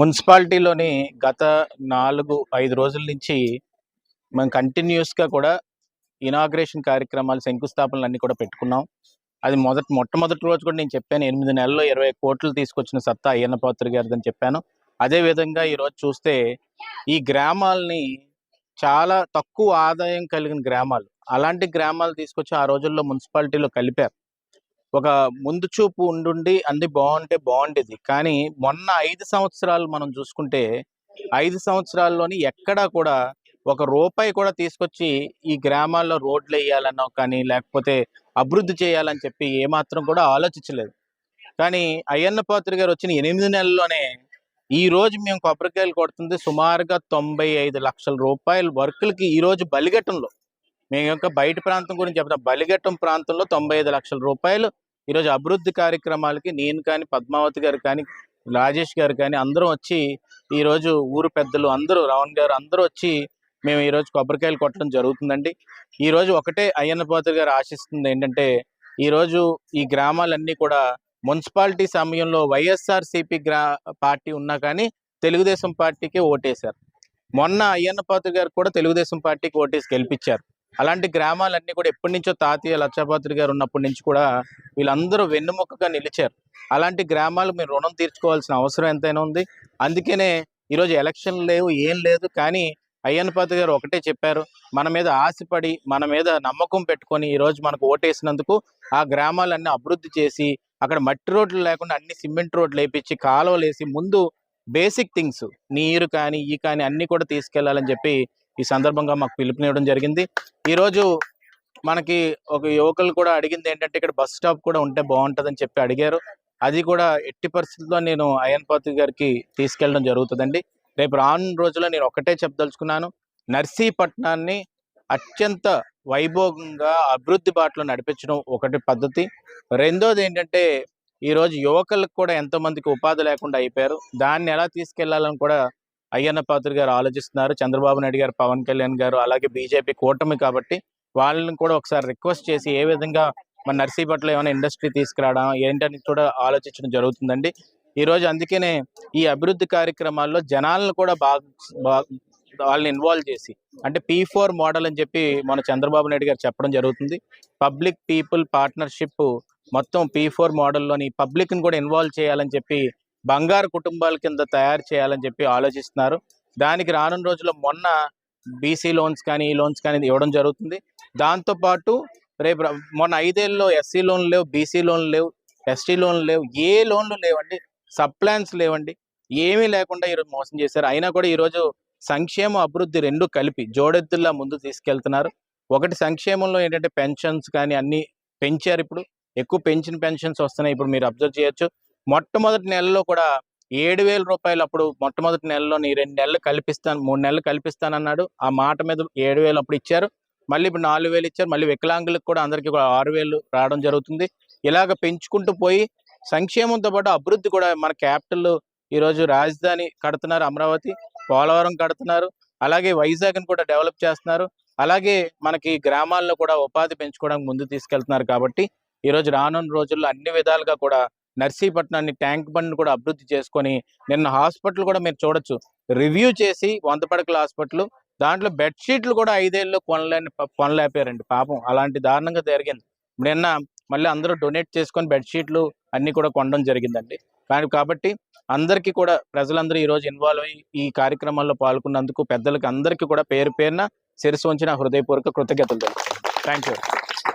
మున్సిపాలిటీలోని గత నాలుగు ఐదు రోజుల నుంచి మనం కంటిన్యూస్గా కూడా ఇనాగ్రేషన్ కార్యక్రమాలు శంకుస్థాపనలు అన్ని కూడా పెట్టుకున్నాం. అది మొదటి మొట్టమొదటి రోజు కూడా నేను చెప్పాను ఎనిమిది నెలల్లో ఇరవై కోట్లు తీసుకొచ్చిన సత్తా అయ్యన్న పాత్ర గారిదని చెప్పాను. అదే విధంగా ఈరోజు చూస్తే ఈ గ్రామాలని చాలా తక్కువ ఆదాయం కలిగిన గ్రామాలు. అలాంటి గ్రామాలు తీసుకొచ్చి ఆ రోజుల్లో మున్సిపాలిటీలో కలిపారు. ఒక ముందు చూపు ఉండుండి అన్ని బాగుంటే బాగుండేది. కానీ మొన్న ఐదు సంవత్సరాలు మనం చూసుకుంటే ఐదు సంవత్సరాల్లోని ఎక్కడా కూడా ఒక రూపాయి కూడా తీసుకొచ్చి ఈ గ్రామాల్లో రోడ్లు వేయాలనో కానీ లేకపోతే అభివృద్ధి చేయాలని చెప్పి ఏమాత్రం కూడా ఆలోచించలేదు. కానీ అయ్యన్న పాత్రి గారు వచ్చిన ఎనిమిది నెలల్లోనే ఈ రోజు మేము కొబ్బరికాయలు కొడుతుంది సుమారుగా తొంభై ఐదు లక్షల రూపాయల వర్కులకి ఈ రోజు బలిఘట్టంలో. మేము యొక్క బయట ప్రాంతం గురించి చెప్తాం. బలిఘట్టం ప్రాంతంలో తొంభై ఐదు లక్షల రూపాయలు ఈరోజు అభివృద్ధి కార్యక్రమాలకి నేను కానీ పద్మావతి గారు కానీ రాజేష్ గారు కానీ అందరం వచ్చి ఈరోజు ఊరు పెద్దలు అందరూ రావణ్ గారు అందరూ వచ్చి మేము ఈరోజు కొబ్బరికాయలు కొట్టడం జరుగుతుందండి. ఈరోజు ఒకటే అయ్యన్న పాత్ర గారు ఆశిస్తుంది ఏంటంటే ఈరోజు ఈ గ్రామాలన్నీ కూడా మున్సిపాలిటీ సమయంలో వైఎస్ఆర్ సిపి గ్రా పార్టీ ఉన్నా కానీ తెలుగుదేశం పార్టీకి ఓటేశారు. మొన్న అయ్యన్నపాత్రి గారు కూడా తెలుగుదేశం పార్టీకి ఓటేసి గెలిపించారు. అలాంటి గ్రామాలన్నీ కూడా ఎప్పటి నుంచో తాతయ్య లక్షపాత్రి గారు ఉన్నప్పటి నుంచి కూడా వీళ్ళందరూ వెన్నుముకగా నిలిచారు. అలాంటి గ్రామాలు మీరు రుణం తీర్చుకోవాల్సిన అవసరం ఎంతైనా ఉంది. అందుకనే ఈరోజు ఎలక్షన్ లేవు ఏం లేదు. కానీ అయ్యన్నపాతి గారు ఒకటే చెప్పారు. మన మీద ఆశపడి మన మీద నమ్మకం పెట్టుకొని ఈరోజు మనకు ఓటేసినందుకు ఆ గ్రామాలన్నీ అభివృద్ధి చేసి అక్కడ మట్టి రోడ్లు లేకుండా అన్ని సిమెంట్ రోడ్లు వేయించి కాలువలు వేసి ముందు బేసిక్ థింగ్స్ నీరు కానీ ఈ కానీ అన్ని కూడా తీసుకెళ్ళాలని చెప్పి ఈ సందర్భంగా మాకు పిలుపునివ్వడం జరిగింది. ఈరోజు మనకి ఒక యువకులు కూడా అడిగింది ఏంటంటే ఇక్కడ బస్ స్టాప్ కూడా ఉంటే బాగుంటుందని చెప్పి అడిగారు. అది కూడా ఎట్టి పరిస్థితుల్లో నేను అయ్యన్ గారికి తీసుకెళ్ళడం జరుగుతుందండి. రేపు రాను రోజుల్లో నేను ఒకటే చెప్పదలుచుకున్నాను. నర్సీపట్నాన్ని అత్యంత వైభోగంగా అభివృద్ధి బాటలో నడిపించడం ఒకటి పద్ధతి. రెండోది ఏంటంటే ఈరోజు యువకులకు కూడా ఎంతోమందికి ఉపాధి లేకుండా అయిపోయారు. దాన్ని ఎలా తీసుకెళ్ళాలని కూడా అయ్యన్న పాత్రి గారు ఆలోచిస్తున్నారు. చంద్రబాబు నాయుడు గారు పవన్ కళ్యాణ్ గారు అలాగే బీజేపీ కూటమి కాబట్టి వాళ్ళని కూడా ఒకసారి రిక్వెస్ట్ చేసి ఏ విధంగా మన నర్సీపట్ల ఏమైనా ఇండస్ట్రీ తీసుకురావడం ఏంటని కూడా ఆలోచించడం జరుగుతుందండి. ఈ రోజు అందుకనే ఈ అభివృద్ధి కార్యక్రమాల్లో జనాలను కూడా బాగా వాళ్ళని ఇన్వాల్వ్ చేసి. అంటే పీ ఫోర్ మోడల్ అని చెప్పి మన చంద్రబాబు నాయుడు గారు చెప్పడం జరుగుతుంది. పబ్లిక్ పీపుల్ పార్ట్నర్షిప్ మొత్తం పీ ఫోర్ మోడల్లోని పబ్లిక్ని కూడా ఇన్వాల్వ్ చేయాలని చెప్పి బంగారు కుటుంబాల కింద తయారు చేయాలని చెప్పి ఆలోచిస్తున్నారు. దానికి రానున్న రోజుల్లో మొన్న బీసీ లోన్స్ కానీ ఈ లోన్స్ కానీ ఇవ్వడం జరుగుతుంది. దాంతోపాటు రేపు మొన్న ఐదేళ్ళలో ఎస్సీ లోన్లు లేవు బీసీ లోన్లు లేవు ఎస్టీ లోన్లు లేవు ఏ లోన్లు లేవండి సబ్ ప్లాన్స్ లేవండి ఏమీ లేకుండా ఈరోజు మోసం చేశారు. అయినా కూడా ఈరోజు సంక్షేమ అభివృద్ధి రెండు కలిపి జోడెత్తుల్లా ముందు తీసుకెళ్తున్నారు. ఒకటి సంక్షేమంలో ఏంటంటే పెన్షన్స్ కానీ అన్ని పెంచారు ఇప్పుడు. ఎక్కువ పెన్షన్ పెన్షన్స్ వస్తున్నాయి ఇప్పుడు మీరు అబ్జర్వ్ చేయొచ్చు. మొట్టమొదటి నెలలో కూడా ఏడు వేల రూపాయలు అప్పుడు మొట్టమొదటి నెలలో నీ రెండు నెలలు కల్పిస్తాను మూడు నెలలు కల్పిస్తానన్నాడు. ఆ మాట మీద ఏడు వేలు అప్పుడు ఇచ్చారు. మళ్ళీ ఇప్పుడు నాలుగు వేలు ఇచ్చారు. మళ్ళీ వికలాంగులకు కూడా అందరికీ కూడా ఆరు వేలు రావడం జరుగుతుంది. ఇలాగ పెంచుకుంటూ పోయి సంక్షేమంతో పాటు అభివృద్ధి కూడా మన క్యాపిటల్ ఈరోజు రాజధాని కడుతున్నారు అమరావతి. పోలవరం కడుతున్నారు. అలాగే వైజాగ్ని కూడా డెవలప్ చేస్తున్నారు. అలాగే మనకి గ్రామాల్లో కూడా ఉపాధి పెంచుకోవడానికి ముందు తీసుకెళ్తున్నారు కాబట్టి ఈరోజు రానున్న రోజుల్లో అన్ని విధాలుగా కూడా నర్సీపట్నాన్ని ట్యాంక్ బండ్ కూడా అభివృద్ధి చేసుకొని నిన్న హాస్పిటల్ కూడా మీరు చూడొచ్చు. రివ్యూ చేసి వంద పడకల హాస్పిటల్ దాంట్లో బెడ్షీట్లు కూడా ఐదేళ్ళు కొనలేని కొనలేపారండి పాపం. అలాంటి దారుణంగా జరిగింది. నిన్న మళ్ళీ అందరూ డొనేట్ చేసుకొని బెడ్షీట్లు అన్నీ కూడా కొనడం జరిగిందండి. కానీ కాబట్టి అందరికీ కూడా ప్రజలందరూ ఈ రోజు ఇన్వాల్వ్ అయ్యి ఈ కార్యక్రమాల్లో పాల్గొన్నందుకు పెద్దలకు అందరికీ కూడా పేరు పేరున శిరస్సు వంచిన హృదయపూర్వక కృతజ్ఞతలు థ్యాంక్ యూ